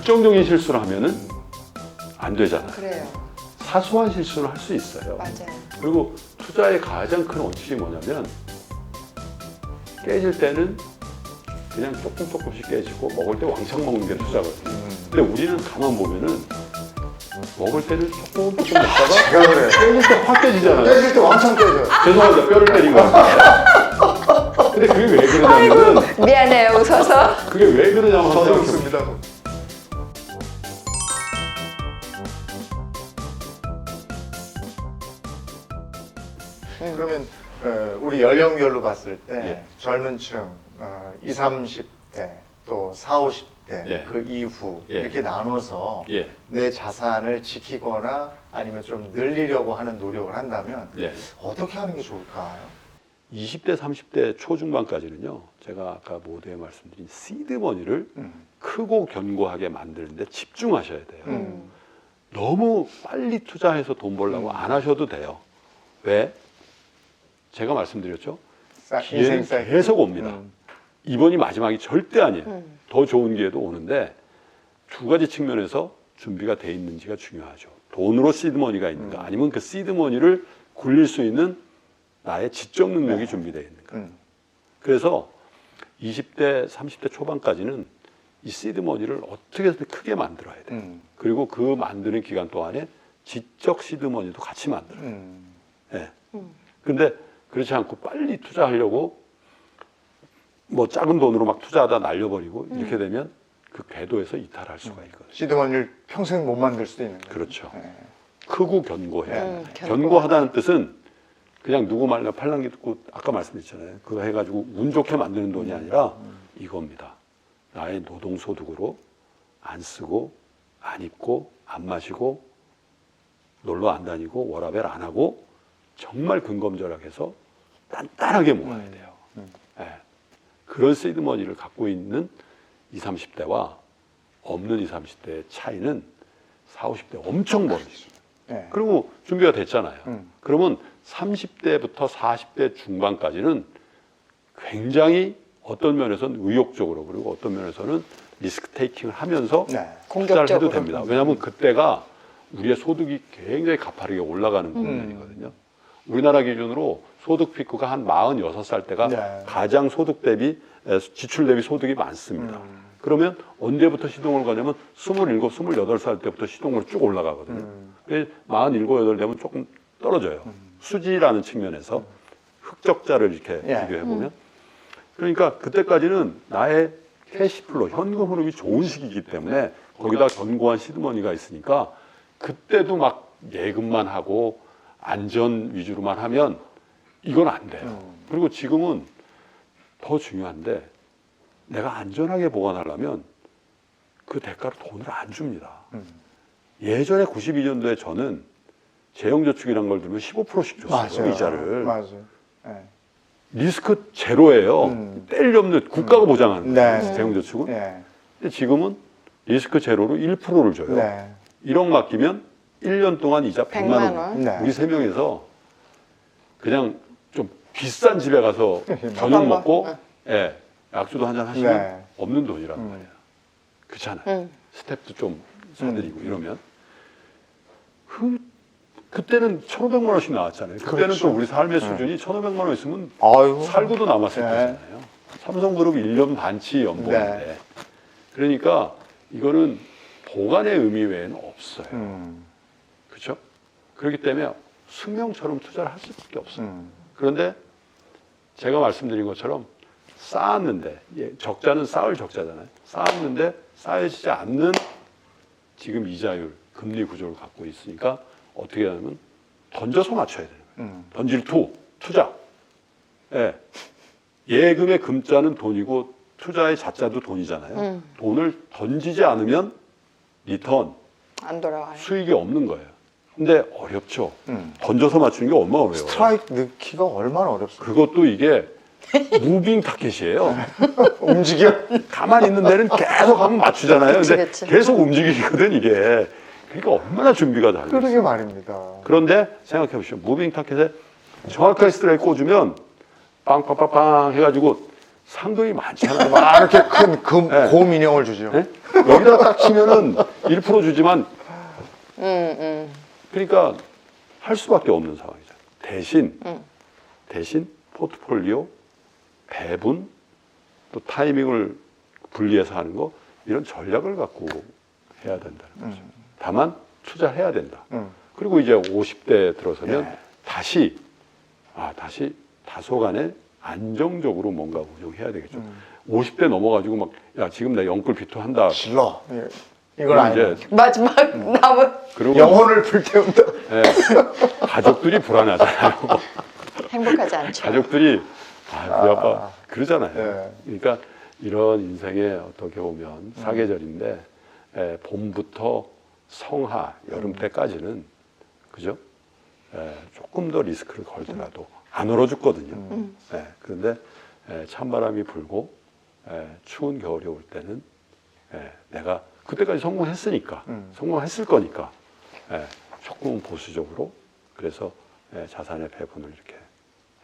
결정적인 실수를 하면은 안 되잖아요. 그래요. 사소한 실수를 할 수 있어요. 맞아요. 그리고 투자의 가장 큰 원칙이 뭐냐면 깨질 때는 그냥 조금 조금씩 깨지고 먹을 때 왕창 먹는 게 투자거든요. 근데 우리는 가만 보면은 먹을 때는 조금 조금 먹다가 제가 그래요. 깨질 때 확 깨지잖아요. 깨질 때 왕창 깨져요. 죄송합니다. 뼈를 때린 거예요. 근데 그게 왜 그러냐면은 미안해요. 웃어서. 그게 왜 그러냐면 저도 있습니다. 그러면 어, 우리 연령별로 봤을 때 예. 젊은 층 어, 20, 30대 또 40, 50대 예. 그 이후 예. 이렇게 나눠서 예. 내 자산을 지키거나 아니면 좀 늘리려고 하는 노력을 한다면 예. 어떻게 하는 게 좋을까요? 20대, 30대 초중반까지는요. 제가 아까 모두에 말씀드린 시드머니를 음. 크고 견고하게 만드는데 집중하셔야 돼요. 음. 너무 빨리 투자해서 돈 벌려고 안 하셔도 돼요. 왜? 제가 말씀드렸죠. 사- 기회는. 계속 옵니다. 음. 이번이 마지막이 절대 아니에요. 음. 더 좋은 기회도 오는데 두 가지 측면에서 준비가 돼 있는지가 중요하죠. 돈으로 시드머니가 있는가, 음. 아니면 그 시드머니를 굴릴 수 있는 나의 지적 능력이 네. 준비되어 있는가. 음. 그래서 20대, 30대 초반까지는 이 시드머니를 어떻게든 크게 만들어야 돼요. 음. 그리고 그 만드는 기간 동안에 지적 시드머니도 같이 만들어요. 음. 예. 음. 근데 그렇지 않고 빨리 투자하려고 뭐 작은 돈으로 막 투자하다 날려버리고 음. 이렇게 되면 그 궤도에서 이탈할 수가 있거든요. 시드머니를 평생 못 만들 수도 있는 거예요. 그렇죠. 네. 크고 견고해야 음. 견고하다는 뜻은 그냥 누구 말나 팔랑기 듣고 아까 말씀드렸잖아요. 그거 해가지고 운 좋게 만드는 돈이 아니라 이겁니다. 나의 노동 소득으로 안 쓰고 안 입고 안 마시고 놀러 안 다니고 워라벨 안 하고 정말 근검절약해서 단단하게 모아야 돼요. 음. 예. 그런 시드머니를 갖고 있는 20, 30대와 없는 20, 30대의 차이는 40, 50대 엄청 멀어지죠. 네. 그리고 준비가 됐잖아요. 음. 그러면 30대부터 40대 중반까지는 굉장히 어떤 면에서는 의욕적으로 그리고 어떤 면에서는 리스크 테이킹을 하면서 네. 투자를 해도. 됩니다. 왜냐하면 그때가 우리의 소득이 굉장히 가파르게 올라가는 국면이거든요. 우리나라 기준으로 소득 피크가 한 46살 때가 네. 가장 소득 대비 에, 지출 대비 소득이 많습니다. 음. 그러면 언제부터 시동을 가냐면 27, 28살 때부터 시동으로 쭉 올라가거든요. 음. 근데 47, 8 되면 조금 떨어져요. 수지라는 측면에서 흑적자를 이렇게 예. 비교해 보면 그러니까 그때까지는 나의 캐시플로 현금 흐름이 좋은 시기이기 때문에 거기다 견고한 시드머니가 있으니까 그때도 막 예금만 하고 안전 위주로만 하면 이건 안 돼요. 음. 그리고 지금은 더 중요한데 내가 안전하게 보관하려면 그 대가로 돈을 안 줍니다. 음. 예전에 92년도에 저는 재형저축이라는 걸 들면 15%씩 줬어요. 이자를. 맞아요. 네. 리스크 제로예요. 음. 뗄리 없는 국가가 보장하는 네. 거예요. 재형저축은. 네. 근데 지금은 리스크 제로로 1%를 줘요. 네. 1억 맡기면 1년 동안 이자 100만, 100만 원. 원. 네. 우리 세 명에서 그냥 좀 비싼 집에 가서 저녁 먹방 먹고 뭐. 예, 약주도 한잔 하시면 네. 없는 돈이란 음. 말이에요. 그렇잖아요. 음. 스텝도 좀 사드리고 이러면 그 그때는 1,500만 원씩 나왔잖아요. 그때는 그렇죠. 또 우리 삶의 수준이 1,500만 원 있으면 아유. 살고도 남았을 네. 거잖아요. 삼성그룹 1년 반치 연봉인데 네. 그러니까 이거는 보관의 의미 외에는 없어요. 음. 그렇기 때문에 숙명처럼 투자를 할 수밖에 없어요. 음. 그런데 제가 말씀드린 것처럼 쌓았는데 예, 적자는 쌓을 적자잖아요. 쌓았는데 쌓여지지 않는 지금 이자율, 금리 구조를 갖고 있으니까 어떻게 하냐면 던져서 맞춰야 돼요. 음. 던질 투, 투자. 예. 예금의 금자는 돈이고 투자의 자자도 돈이잖아요. 음. 돈을 던지지 않으면 리턴, 안 돌아와요. 수익이 없는 거예요. 근데 어렵죠. 음. 던져서 맞추는 게 얼마나 어려워요. 스트라이크 넣기가 얼마나 어렵습니까? 그것도 이게 무빙 타켓이에요. 움직여? 가만히 있는 데는 계속 하면 맞추잖아요. 그치, 근데 그치. 계속 움직이거든, 이게. 그러니까 얼마나 준비가. 있어요. 그러게 말입니다. 그런데 생각해 보시죠. 무빙 타켓에 정확하게 스트라이크 꽂으면 빵빵빵빵 해가지고 상금이 많잖아요. 막 이렇게 큰 금, 네. 곰 인형을 주죠. 예? 여기다 딱 치면은 1% 주지만 음, 음. 그러니까 할 수밖에 없는 상황이죠. 대신 음. 대신 포트폴리오 배분 또 타이밍을 분리해서 하는 거 이런 전략을 갖고 해야 된다는 거죠. 다만 투자해야 된다. 음. 그리고 이제 50대 들어서면 예. 다시 아 다시 다소간에 안정적으로 뭔가 운영해야 되겠죠. 음. 50대 넘어가지고 막 야 지금 나 영끌 비투한다. 질러. 예. 이걸 아니면 이제 마지막 남은 그리고 영혼을 불태운다. 예, 가족들이 불안하잖아요. 행복하지 않죠. 가족들이 아, 우리 아빠 그러잖아요. 네. 그러니까 이런 인생의 어떻게 보면 사계절인데 에, 봄부터 성하 여름 때까지는 그죠? 에, 조금 더 리스크를 걸더라도 안 얼어 죽거든요. 음. 에, 그런데 에, 찬바람이 불고 에, 추운 겨울이 올 때는 에, 내가 그때까지 성공했으니까 음. 성공했을 거니까 에, 조금 보수적으로 그래서 에, 자산의 배분을 이렇게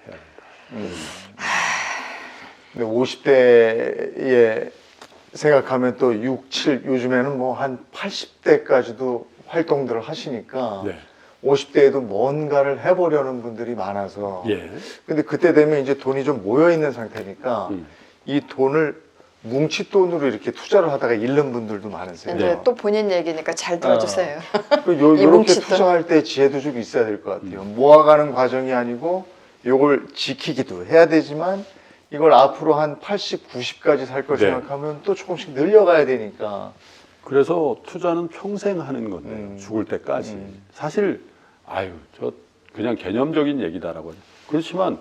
해야 된다. 근데 50대에 생각하면 또 6, 7 요즘에는 뭐 한 80대까지도 활동들을 하시니까 네. 50대에도 뭔가를 해보려는 분들이 많아서 예. 근데 그때 되면 이제 돈이 좀 모여 있는 상태니까 음. 이 돈을 뭉치 돈으로 이렇게 투자를 하다가 잃는 분들도 많으세요. 네. 또 본인 얘기니까 잘 들어주세요. 그 요, 이 요렇게 뭉치 돈. 투자할 때 지혜도 좀 있어야 될것 음. 같아요. 모아가는 과정이 아니고 요걸 지키기도 해야 되지만 이걸 앞으로 한 80, 90까지 살 걸 네. 생각하면 또 조금씩 늘려가야 되니까. 그래서 투자는 평생 하는 건데 음. 죽을 때까지 음. 사실 아유 저 그냥 개념적인 얘기다라고. 그렇지만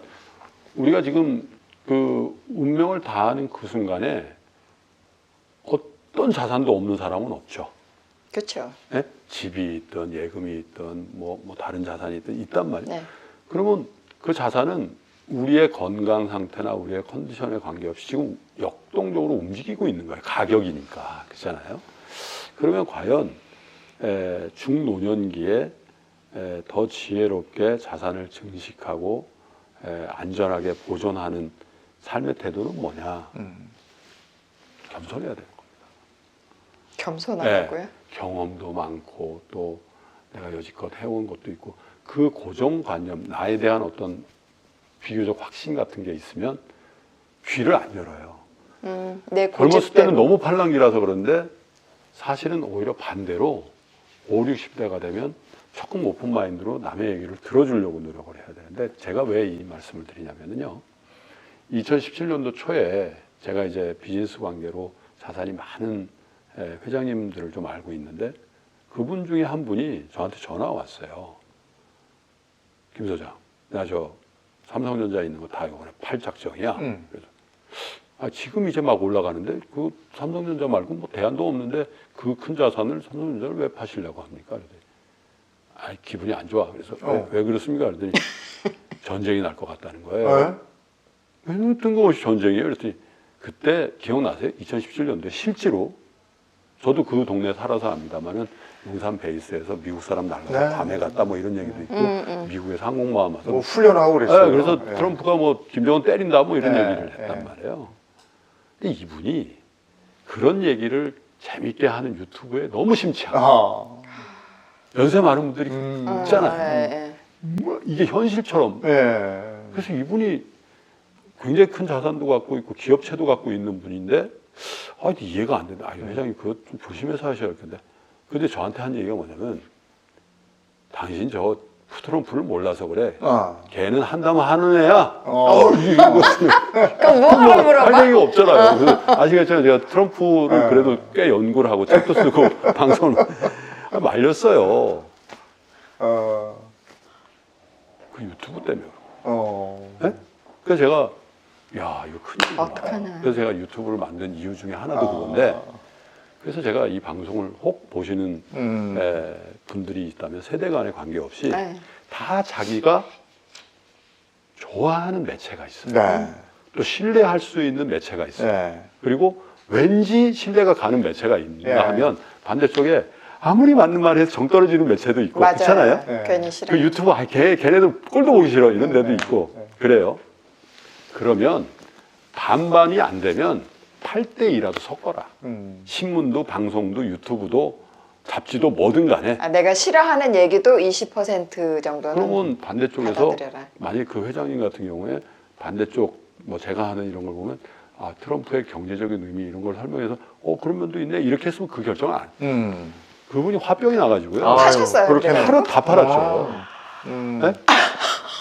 우리가 지금 그 운명을 다하는 그 순간에 어떤 자산도 없는 사람은 없죠. 그렇죠. 예? 집이 있든 예금이 있든 뭐, 뭐 다른 자산이 있든 있단 말이에요. 네. 그러면 그 자산은 우리의 건강 상태나 우리의 컨디션에 관계없이 지금 역동적으로 움직이고 있는 거예요. 가격이니까. 그렇잖아요. 그러면 과연 에, 중노년기에 에, 더 지혜롭게 자산을 증식하고 에, 안전하게 보존하는 삶의 태도는 뭐냐? 음. 겸손해야 겁니다. 겸손하다고요? 네, 경험도 많고 또 내가 여지껏 해온 것도 있고 그 고정관념 나에 대한 어떤 비교적 확신 같은 게 있으면 귀를 안 열어요. 음, 내 젊었을. 때는 너무 팔랑귀라서 그런데 사실은 오히려 반대로 5, 60대가 되면 조금 오픈 마인드로 남의 얘기를 들어주려고 노력을 해야 되는데 제가 왜 이 말씀을 드리냐면요. 2017년도 초에 제가 이제 비즈니스 관계로 자산이 많은 에, 회장님들을 좀 알고 있는데 그분 중에 한 분이 저한테 전화가 왔어요. 김 소장, 나 저 삼성전자 있는 거 다 이번에 팔 작정이야. 음. 그래서 아, 지금 이제 막 올라가는데 그 삼성전자 말고 뭐 대안도 없는데 그 큰 자산을 삼성전자를 왜 파시려고 합니까? 그랬더니 아, 기분이 안 좋아. 그래서 어. 왜, 왜 그렇습니까? 그랬더니 전쟁이 날 것 같다는 거예요. 네? 왜 뜬금없이 전쟁이에요? 그랬더니 그때 기억나세요? 2017년도에 실제로 저도 그 동네 살아서 압니다만은 용산 베이스에서 미국 사람 날라가 네. 밤에 갔다 뭐 이런 얘기도 있고 음, 음. 미국에서 항공모함 와서 뭐 훈련하고 그랬어요. 네, 그래서 예. 트럼프가 뭐 김정은 때린다 뭐 이런 네, 얘기를 했단 네. 말이에요. 근데 이분이 그런 얘기를 재밌게 하는 유튜브에 너무 심취하고 아. 연세 많은 분들이 음. 어, 있잖아요. 예, 예. 뭐 이게 현실처럼 예. 그래서 이분이 굉장히 큰 자산도 갖고 있고 기업체도 갖고 있는 분인데 아 이해가 안 된다. 아, 이 회장님 그거 좀 조심해서 하셔야 할 텐데. 근데 저한테 한 얘기가 뭐냐면 당신 저 트럼프를 몰라서 그래. 아. 걔는 한다면 하는 애야. 어. 이거 무슨 그럼 뭐 하러 할 물어봐? 얘기가 없잖아요. 그래서 아시겠죠? 제가 트럼프를 네. 그래도 꽤 연구를 하고 책도 쓰고 방송을 아, 말렸어요. 어. 그 유튜브 때문에. 어. 네? 그래서 제가 야 이거 큰일이다. 어떡하나. 그래서 제가 유튜브를 만든 이유 중에 하나도 아. 그건데 그래서 제가 이 방송을 혹 보시는 음. 에, 분들이 있다면 세대 간에 관계없이 네. 다 자기가 좋아하는 매체가 있어요. 네. 또 신뢰할 수 있는 매체가 있어요. 네. 그리고 왠지 신뢰가 가는 매체가 있나 예. 하면 반대쪽에 아무리 맞는 말 해서 정 떨어지는 매체도 있고 맞아요. 그렇잖아요. 네. 괜히 싫어. 그 유튜브 아, 걔, 걔네들 꼴도 보기 싫어 이런 데도 네. 있고 네. 그래요. 그러면 반반이 안 되면 8대 2라도 섞어라. 음. 신문도 방송도 유튜브도 잡지도 뭐든 간에 아, 내가 싫어하는 얘기도 20% 정도는 그러면 반대쪽에서 받아들여라. 만약 그 회장님 같은 경우에 반대쪽 뭐 제가 하는 이런 걸 보면 아 트럼프의 경제적인 의미 이런 걸 설명해서 어 그런 면도 있네 이렇게 했으면 그 결정 안 음. 그분이 화병이 나가지고요 아유, 하셨어요, 그렇게 그래요? 하루 다 팔았죠 아. 음. 네?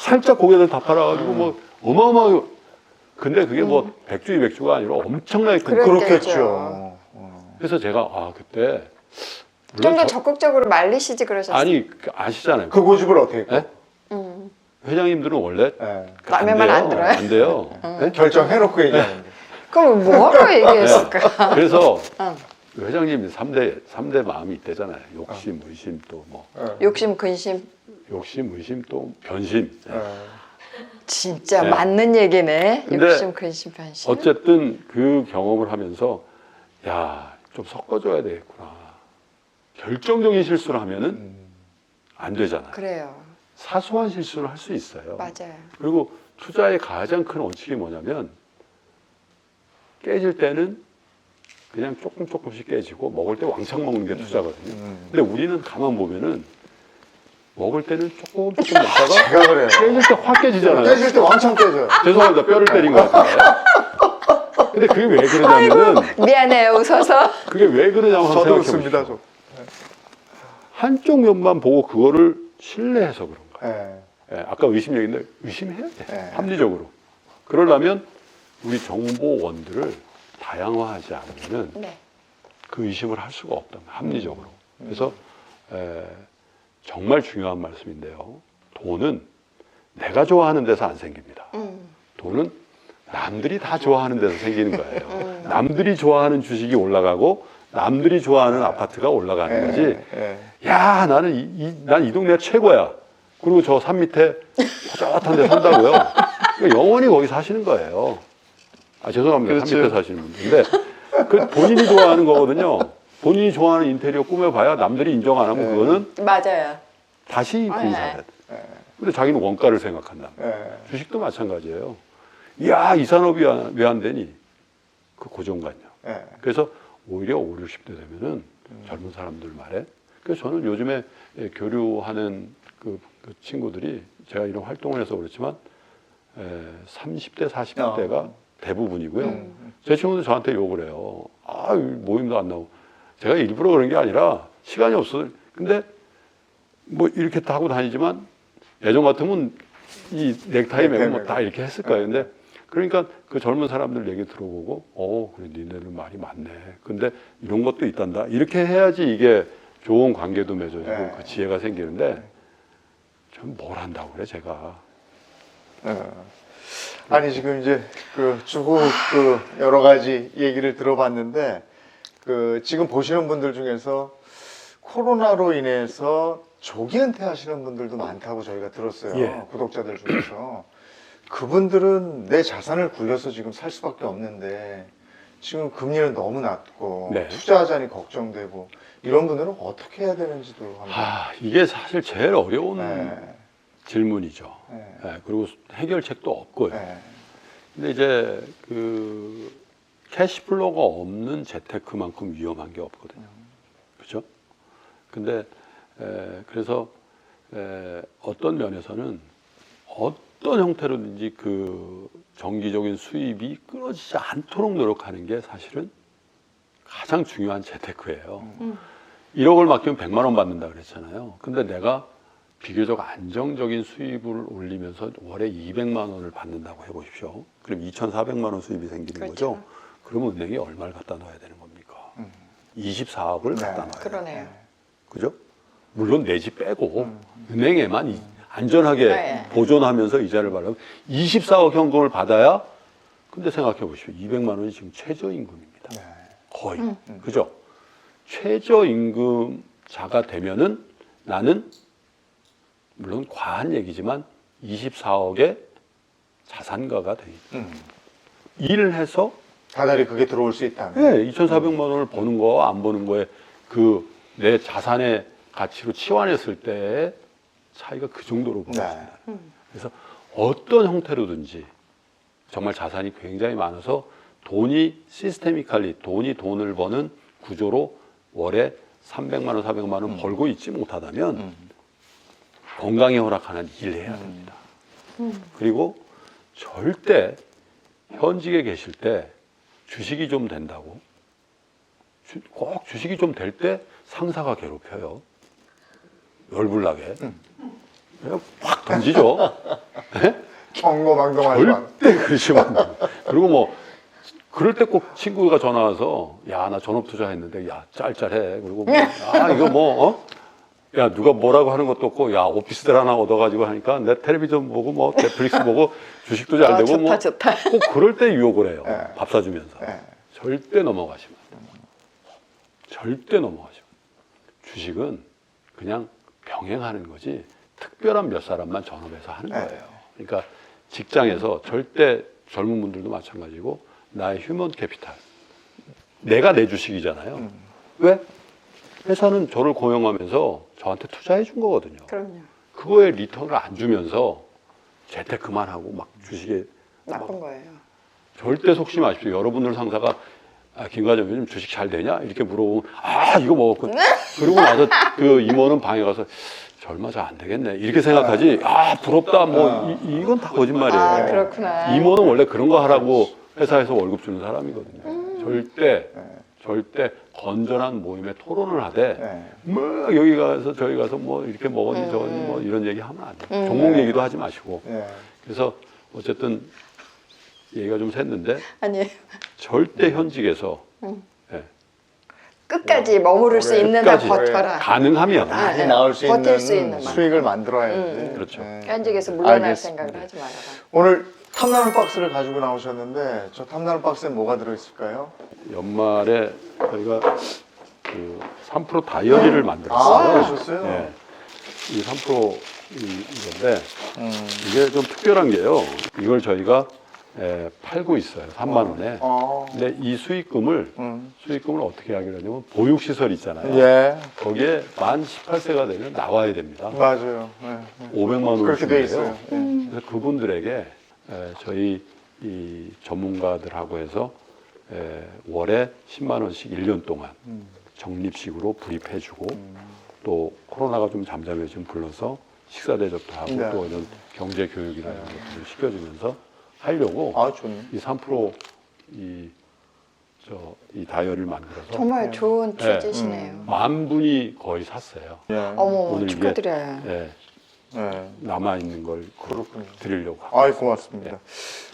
살짝 고개를 다 팔아가지고 뭐 어마어마하게 근데 그게 뭐 백주 이백주가 아니라 엄청나게 큰. 그렇겠죠. 어. 그래서 제가 아 그때 좀 물론 더 저- 적극적으로 말리시지 그러셨어요. 아니 그 아시잖아요 그 고집을 어떻게 했고? 네? 음. 회장님들은 원래 예. 남의 말안 돼요. 들어요? 안 돼요. 네? 결정해놓고 얘기하는데. 그럼 뭐하러 얘기했을까? 그래서 응. 그 회장님이 삼대삼대 마음이 있대잖아요. 욕심, 의심 또 뭐 예. 욕심, 근심. 욕심, 의심 또 변심. 예. 진짜 네. 맞는 얘기네. 근데 욕심, 근심, 변심. 어쨌든 그 경험을 하면서 야, 좀 섞어줘야 되겠구나. 결정적인 실수를 하면은 음. 안 되잖아요. 그래요. 사소한 실수를 할 수 있어요. 맞아요. 그리고 투자의 가장 큰 원칙이 뭐냐면 깨질 때는 그냥 조금 조금씩 깨지고 먹을 때 왕창 먹는 게 투자거든요. 음. 근데 우리는 가만 보면은 먹을 때는 조금 조금 먹다가 제가 그래요. 깨질 때 확 깨지잖아요. 깨질 때 왕창 깨져요. 죄송합니다. 뼈를 때린 것 같은데. 근데 그게 왜 그러냐면은 미안해요, 웃어서. 그게 왜 그러냐고 한번 저도 생각해 웃습니다. 보십시오. 저. 한쪽 면만 보고 그거를 신뢰해서 그런 거예요. 예. 예, 아까 의심 얘기인데 의심해야 돼. 네. 합리적으로. 그러려면 우리 정보원들을 다양화하지 않으면 네. 그 의심을 할 수가 없다. 합리적으로. 그래서 에, 정말 중요한 말씀인데요. 돈은 내가 좋아하는 데서 안 생깁니다. 음. 돈은 남들이 다 좋아하는 데서 생기는 거예요. 음. 남들이 좋아하는 주식이 올라가고 남들이 좋아하는 아파트가 올라가는 거지. 예. 야 나는 이, 이, 난이 동네가 최고야. 그리고 저 산 밑에 허젓한 데 산다고요. 그러니까 영원히 거기 사시는 거예요. 아 죄송합니다. 산 그렇죠. 밑에 사시는 분들. 근데 그 본인이 좋아하는 거거든요. 본인이 좋아하는 인테리어 꾸며봐야 남들이 인정 안 하면 네. 그거는 맞아요. 다시 아, 구입해야 돼. 예. 근데 자기는 원가를 생각한다. 예. 주식도 마찬가지예요. 야, 이 산업이 왜 안 되니? 그 고정관념. 예. 그래서 오히려 5, 60대 되면은 젊은 사람들 말에 그래서 저는 요즘에 예, 교류하는 그, 그 친구들이 제가 이런 활동을 해서 그렇지만 에, 30대, 40대가 어. 대부분이고요. 음. 제 친구도 저한테 욕을 해요. 아, 모임도 안 나오고. 제가 일부러 그런 게 아니라 시간이 없어. 근데 뭐 이렇게 다 하고 다니지만 예전 같으면 이 넥타이 매고 뭐 다 이렇게 했을 거예요. 근데 그러니까 그 젊은 사람들 얘기 들어보고 어, 그래, 니네는 말이 많네. 근데 이런 것도 있단다. 이렇게 해야지 이게 좋은 관계도 맺어지고 네. 그 지혜가 생기는데 전뭘 한다고 그래, 제가. 예. 아니 지금 이제 그 주고 그 여러 가지 얘기를 들어봤는데 그 지금 보시는 분들 중에서 코로나로 인해서 조기 은퇴하시는 분들도 많다고 저희가 들었어요. 예. 구독자들 중에서 그분들은 내 자산을 굴려서 지금 살 수밖에 없는데 지금 금리는 너무 낮고 네. 투자하자니 걱정되고 이런 분들은 어떻게 해야 되는지도. 아, 이게 사실 제일 어려운 네. 질문이죠. 네. 예, 그리고 해결책도 없고요. 네. 근데 이제 그 캐시플로가 없는 재테크만큼 위험한 게 없거든요. 그렇죠? 근데 에, 그래서 에, 어떤 면에서는 어떤 형태로든지 그 정기적인 수입이 끊어지지 않도록 노력하는 게 사실은 가장 중요한 재테크예요. 음. 1억을 맡기면 100만 원 받는다 그랬잖아요. 근데 내가 비교적 안정적인 수입을 올리면서 월에 200만 원을 받는다고 해보십시오. 그럼 2,400만 원 수입이 생기는 그렇죠. 거죠. 그러면 은행에 얼마를 갖다 넣어야 되는 겁니까? 음. 24억을 네. 갖다 돼요. 그러네요. 그죠? 물론 내 집 빼고 음. 은행에만 이- 안전하게 네. 보존하면서 이자를 받으면 24억 현금을 받아야 근데 생각해 보십시오. 200만 원이 지금 최저 임금입니다. 네. 거의. 음. 그죠? 최저 임금자가 되면은 나는 물론 과한 얘기지만 24억의 자산가가 돼. 음. 일을 해서 다달이 그게 들어올 수 있다면. 네, 2,400만 원을 버는 거와 안 버는 거에 그 내 자산의 가치로 치환했을 때의 차이가 그 정도로 보입니다. 네. 그래서 어떤 형태로든지 정말 자산이 굉장히 많아서 돈이 시스테미칼리 돈이 돈을 버는 구조로 월에 300만 원, 400만 원 벌고 있지 못하다면 음. 건강에 허락하는 일을 해야 됩니다. 그리고 절대 현직에 계실 때 주식이 좀 된다고 주- 꼭 주식이 좀 될 때 상사가 괴롭혀요. 열불나게. 그냥 확 던지죠. 네? 경고망동하지 마. 절대 그러시면 안. 그리고 뭐 그럴 때 꼭 친구가 전화 와서 야 나 전업 투자했는데 야 짤짤해 그리고 뭐, 아 이거 뭐 어? 야 누가 뭐라고 하는 것도 없고 야 오피스텔 하나 얻어가지고 하니까 내 텔레비전 보고 뭐 넷플릭스 보고 주식도 잘 아, 되고 좋다 뭐 좋다. 꼭 그럴 때 유혹을 해요 네. 밥 사주면서 네. 절대 넘어가시면 안 돼요 절대 넘어가시면. 주식은 그냥 병행하는 거지 특별한 몇 사람만 전업해서 하는 네. 거예요 그러니까 직장에서 절대 젊은 분들도 마찬가지고 나의 휴먼 캐피탈 내가 내 주식이잖아요 음. 왜? 회사는 저를 고용하면서 저한테 투자해 준 거거든요 그럼요. 그거에 리턴을 안 주면서 재택 그만하고 막 주식에 나쁜 거예요. 절대 속지 마십시오. 여러분들 상사가 아, 김 과장 요즘 주식 잘 되냐? 이렇게 물어보면 아 이거 먹었고 그러고 나서 그 임원은 방에 가서 절마 잘안 되겠네 이렇게 생각하지 아 부럽다 뭐 이, 이건 다 거짓말이에요. 아 그렇구나. 임원은 원래 그런 거 하라고 회사에서 월급 주는 사람이거든요. 음. 절대 네. 절대 건전한 모임에 토론을 하되 네. 뭐 여기 가서 저기 가서 뭐 이렇게 먹었니 음. 저거니 뭐 이런 얘기 하면 안 돼요. 음. 종목 얘기도 하지 마시고 네. 그래서 어쨌든 얘기가 좀 샜는데 아니 절대 현직에서 예, 끝까지 머무를 수 있는 한 끝까지 버텨라. 가능하면 아, 네. 나올 수 버틸 있는, 수 있는 만큼. 수익을 만들어야지. 음, 음. 그렇죠. 네. 현직에서 물러날 알겠습니다. 생각을 하지 말아라. 오늘 탐나는 박스를 가지고 나오셨는데 저 탐나는 박스에 뭐가 들어있을까요? 연말에 저희가 그 3% 다이어리를 아, 만들었어요. 그러셨어요? 예. 이3% 이- 이건데 음. 이게 좀 특별한 게요. 이걸 저희가 예, 팔고 있어요. 3만 원에. 어. 근데 이 수익금을 음. 수익금을 어떻게 하기로 하냐면 보육 시설 있잖아요. 예. 거기에 만 18세가 되면 나와야 됩니다. 맞아요. 네, 네. 500만 원을 그렇게 돼. 있어요. 예. 그래서 그분들에게 에, 저희 이 전문가들하고 해서 에, 월에 10만 원씩 1년 동안 음. 적립식으로 불입해주고 또 코로나가 좀 잠잠해지면 불러서 식사 대접도 하고 네. 또 이런 경제 교육이나 이런 것들을 시켜주면서 하려고 아, 좋네. 이 3%이 저 이 다이어리를 만들어서 정말 좋은 네. 취지시네요. 만 분이 거의 샀어요. 예. 어머 오늘 이게- 축하드려요. 예, 네. 남아 있는 걸 그렇군요. 드리려고. 하고 아이. 고맙습니다.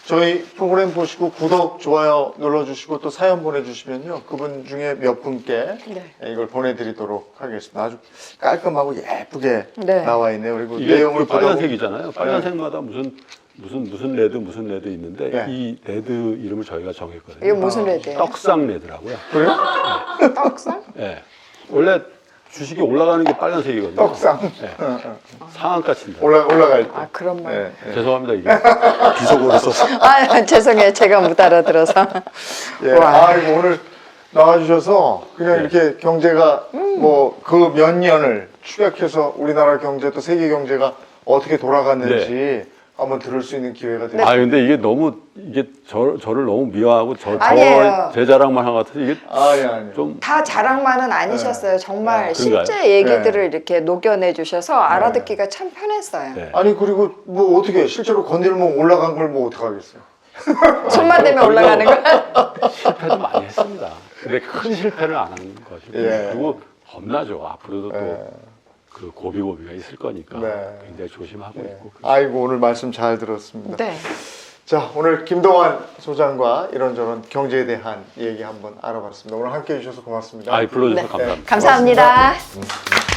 저희 프로그램 보시고 구독, 좋아요 눌러주시고 또 사연 보내주시면요 그분 중에 몇 분께 네. 이걸 보내드리도록 하겠습니다. 아주 깔끔하고 예쁘게 네. 나와 있네요. 그리고 이게 내용을 그 빨간색이잖아요. 빨간색마다 무슨 무슨 무슨 레드 무슨 레드 있는데 네. 이 레드 이름을 저희가 정했거든요. 이거 무슨 레드예요? 떡상 레드라고요. 그래요? 떡상? 예. 원래 주식이 올라가는 게 빨간색이거든요. 떡상 예. 상한가 친다. 올라 올라갈 때. 아 그런 말. 네, 네. 죄송합니다 이게 비속어로 써서. 아 죄송해요 제가 못 알아들어서. 예. 와. 아이고 오늘 나와주셔서 그냥 네. 이렇게 경제가 뭐 그 몇 년을 추격해서 우리나라 경제 또 세계 경제가 어떻게 돌아갔는지 한번 들을 수 있는 기회가 네. 되죠. 아 근데 이게 너무 이게 저 저를 너무 미워하고 저 아니에요. 저제 자랑만 한 것 같아서 이게 아니 아니. 좀 다 자랑만은 아니셨어요. 정말 네. 그런가요? 실제 얘기들을 이렇게 녹여내 주셔서 알아듣기가 참 편했어요. 네. 아니 그리고 뭐 어떻게 실제로 건들면 올라간 걸 뭐 어떡하겠어요? 손만 대면 올라가는 거. 실패도 많이 했습니다. 근데 큰 실패를 안 한 것이고 예. 그리고 겁나죠. 앞으로도 예. 또 그 고비고비가 있을 거니까 네. 굉장히 조심하고 예. 있고 아이고 오늘 말씀 잘 들었습니다. 네. 자 오늘 김동완 소장과 이런저런 경제에 대한 얘기 한번 알아봤습니다. 오늘 함께 해 주셔서 고맙습니다. 아, 불러주셔서 네. 감사합니다. 감사합니다.